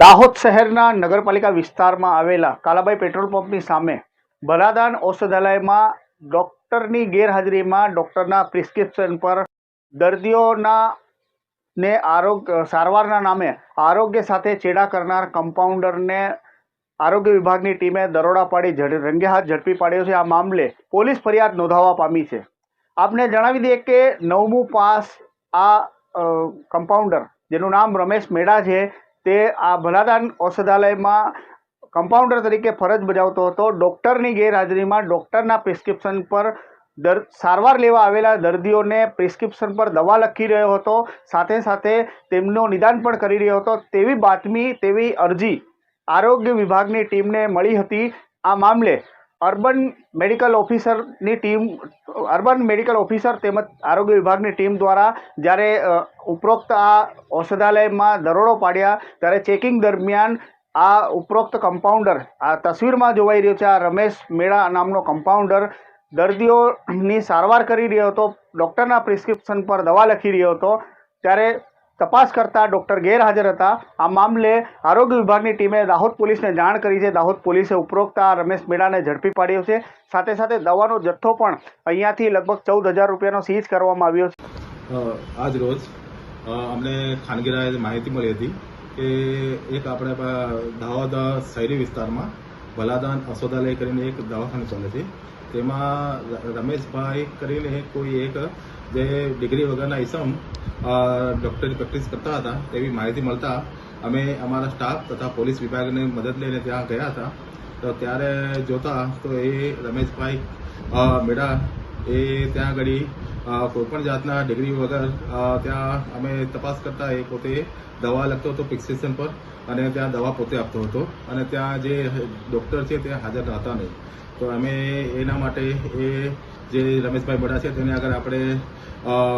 દાહોદ શહેરના નગરપાલિકા વિસ્તારમાં આવેલા કાલાબાઈ પેટ્રોલ પંપની સામે ભલાદાન ઔષધાલયમાં ડૉક્ટરની ગેરહાજરીમાં ડૉક્ટરના પ્રિસ્ક્રિપ્શન પર દર્દીઓના ને આરોગ્ય સારવારના નામે આરોગ્ય સાથે ચેડા કરનાર કમ્પાઉન્ડરને આરોગ્ય વિભાગની ટીમે દરોડા પાડી રંગે હાથ ઝડપી પાડ્યો છે. આ મામલે પોલીસ ફરિયાદ નોંધાવવા પામી છે. આપને જણાવી દઈએ કે નવમું પાસ આ કમ્પાઉન્ડર, જેનું નામ રમેશ મેડા છે તે આ ભલાદાન ઔષધાલયમાં કમ્પાઉન્ડર તરીકે ફરજ બજાવતો હતો. ડૉક્ટરની ગેરહાજરીમાં ડૉક્ટરના પ્રિસ્ક્રિપ્શન પર દર સારવાર લેવા આવેલા દર્દીઓને પ્રિસ્ક્રિપ્શન પર દવા લખી રહ્યો હતો. સાથે સાથે તેમનું નિદાન પણ કરી રહ્યો હતો. તેવી બાતમી, તેવી અરજી આરોગ્ય વિભાગની ટીમને મળી હતી. આ મામલે અર્બન મેડિકલ ઓફિસરની ટીમ, અર્બન મેડિકલ ઓફિસર તેમજ આરોગ્ય વિભાગની ટીમ દ્વારા જ્યારે ઉપરોક્ત આ ઔષધાલયમાં દરોડો પાડ્યા, ત્યારે ચેકિંગ દરમિયાન આ ઉપરોક્ત કમ્પાઉન્ડર આ તસવીરમાં જોવાઈ રહ્યો છે, આ રમેશ મેળા નામનો કમ્પાઉન્ડર દર્દીઓની સારવાર કરી રહ્યો હતો ડૉક્ટરના પ્રિસ્ક્રિપ્શન પર દવા લખી રહ્યો હતો, ત્યારે તપાસ કરતા ડૉક્ટર ગેરહાજર હતા. આ મામલે આરોગ્ય વિભાગની ટીમે દાહોદ પોલીસને જાણ કરી છે. દાહોદ પોલીસે ઉપરોક્ત રમેશ મેળાને ઝડપી પાડ્યો છે. સાથે સાથે દવાનો જથ્થો પણ અહીંયાથી લગભગ ચૌદ હજાર રૂપિયાનો સીઝ કરવામાં આવ્યો છે. આજ રોજ અમને ખાનગી માહિતી મળી હતી કે એક આપણે દાહોદ શહેરી વિસ્તારમાં ભલાદાન અસોદાલય કરીને એક દવાખાનું ચાલે છે. તેમાં રમેશભાઈ કરીને કોઈ એક જે ડિગ્રી વગરના ઇસમ ડૉક્ટરની પ્રેક્ટિસ કરતા હતા, તેવી માહિતી મળતા અમે અમારા સ્ટાફ તથા પોલીસ વિભાગને મદદ લઈને ત્યાં ગયા હતા. તો ત્યારે જોતા તો એ રમેશભાઈ મેળા એ ત્યાં આગળ કોઈપણ જાતના ડિગ્રી વગર ત્યાં અમે તપાસ કરતા એ પોતે દવા લખતો હતો પ્રિસ્ક્રિપ્શન પર અને ત્યાં દવા પોતે આપતો હતો અને ત્યાં જે ડૉક્ટર છે તે હાજર હતા નહીં. તો અમે એના માટે એ જે રમેશભાઈ બડા છે તેને આગળ આપણે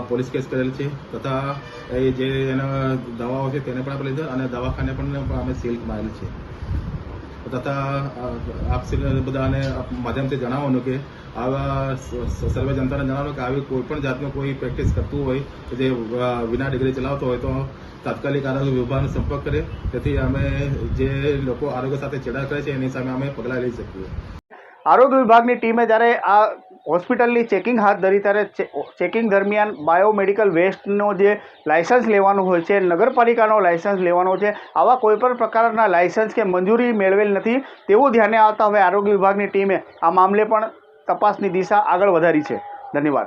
પોલીસ કેસ કરેલ છે તથા એ જે એના દવાઓ છે તેને પણ આપણે લીધા અને દવાખાને પણ અમે સીલ મારેલ છે. તથા આપ બધાને માધ્યમથી જણાવવાનું કે આવા સર્વે જનતાને જણાવવાનું કે આવી કોઈ પણ જાતનું કોઈ પ્રેક્ટિસ કરતું હોય કે જે વિના ડિગ્રી ચલાવતો હોય તો તાત્કાલિક આરોગ્ય વિભાગનો સંપર્ક કરે તેથી અમે જે લોકો આરોગ્ય સાથે ચેડા કરે છે એની સામે અમે પગલાં લઈ શકીએ આરોગ્ય વિભાગની ટીમે જ્યારે આ હોસ્પિટલની ચેકિંગ હાથ ધરી ત્યારે ચેકિંગ દરમિયાન બાયોમેડિકલ વેસ્ટનો જે લાયસન્સ લેવાનું હોય છે, નગરપાલિકાનો લાયસન્સ લેવાનો છે, આવા કોઈપણ પ્રકારના લાયસન્સ કે મંજૂરી મેળવેલ નથી, તેવું ધ્યાને આવતા હવે આરોગ્ય વિભાગની ટીમે આ મામલે પણ તપાસની દિશા આગળ વધારી છે. ધન્યવાદ.